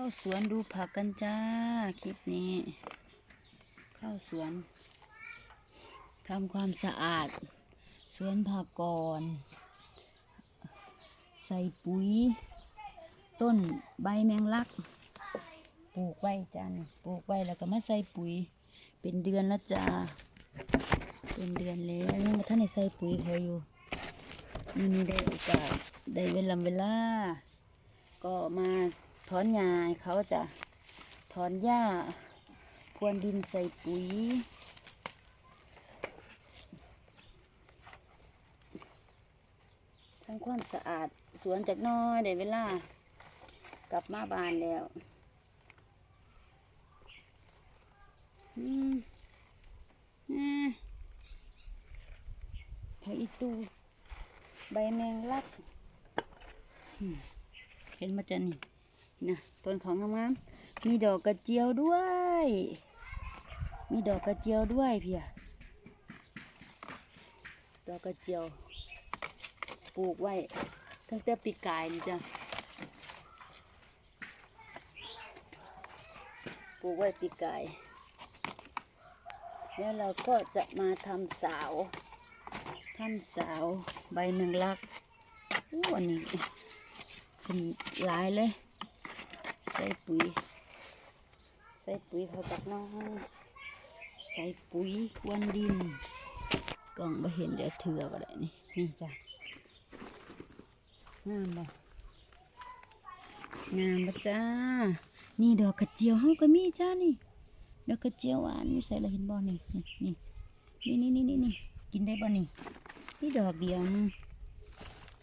เข้าสวนดูผักกันจ้า คลิปนี้ เข้าสวนทำความสะอาด สวนผักก่อน ใส่ปุ๋ย ต้นใบแมงลัก ปลูกไว้จ้านี่ปลูกไว้แล้วก็มาใส่ปุ๋ย เป็นเดือนแล้วจ้า เป็นเดือนแล้วยังมาท่านใส่ปุ๋ยเขาอยู่นี่นี่ได้โอกาสได้เวลาเวลา ถอนหญ้าเขาจะถอนหญ้าพรวนดินใส่ปุ๋ยทำความสะอาดสวนจากน้อยได้เวลากลับมาบ้านแล้วอืมอ่าผักอีตูใบแมงลัก เห็นมาจะนี่ นะต้นของงามๆมีดอกกระเจียวด้วย มีดอกกระเจียวด้วยเพียดอกกระเจียว ปลูกไว้ ตั้งแต่ปีกายนี่จ้ะปลูกไว้ปีกาย แล้วเราก็จะมาทำสาวทำสาวใบแมงลักอู้อันนี้เป็นหลายเลย ใส่ปุ๋ย ใส่ปุ๋ยเขาตักน้องใส่ปุ๋ยพรวนดินกล่องมาเห็นเดี๋ยวเถือก็ได้นี่นี่จ้ะงามบ่งามบ่จ้า นี่ดอกกระเจียวเฮาก็มีจ้านี่ดอกกระเจียวหวานอยู่ใส่ละเห็นบ่นี่นี่นี่นี่นี่นี่นี่กินได้บ่นี่นี่ดอกเดียวนึง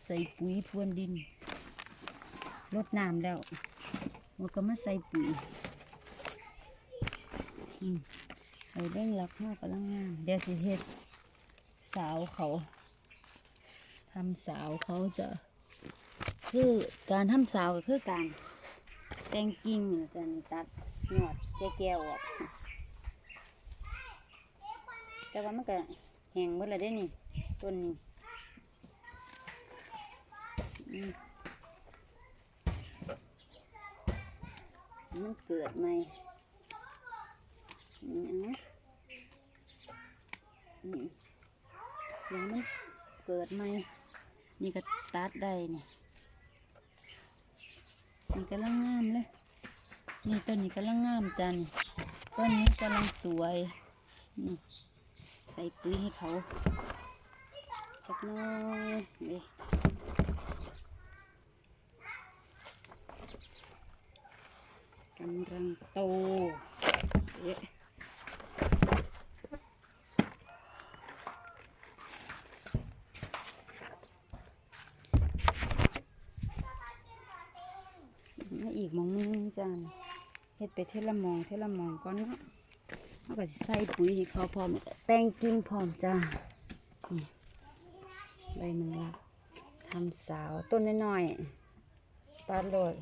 ใส่ปุ๋ยพรวนดินรดน้ำแล้ว มันก็มาใส่ปุ๋ยอืมใส่เร่งรักเฮากำลังงามเดี๋ยวสิเฮ็ดสาวเขาทำสาวเขาจะคือการทำสาวก็คือการแต่งกิ่งนี่กันตัดยอดแก้วออกแต่ว่ามันก็แห้งหมดแล้วเด้นี่ต้นนี้ มันเกิดใหม่นี่นะนี่เดี๋ยวมันเกิดใหม่นี่ก็ตัดได้นี่นี่กำลังงามเลย นี่ต้นนี้กำลังงามจันต้นนี้กำลังสวย นี่ใส่ปุ๋ยให้เขาสักน้อยนี่ำลัง โตเอ๊ะมาอีกมองนึงจันเฮ็ดไปเทละมองเทละมองก่อนเนาะเขาก็สิใส่ปุ๋ยให้เขาพร้อมแต่งกิ่งพร้อมจ้านี่ใบมันละทำสาวต้นน้อยๆตัดโหลด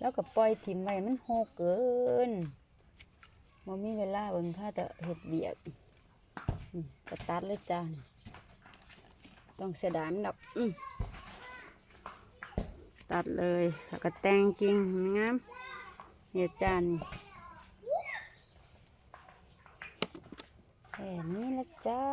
แล้วก็ปล่อยถิ่มไว้มันโหกเกินบ่มีเวลาเบิ่งค่าแต่เฮ็ดเบียกนี่ก็ตัดเลยจ้าต้องเสียดายมันดอกตัดเลยแล้วก็แต่งกิ่งงามเนี่ยจานแค่นี้ละจ้า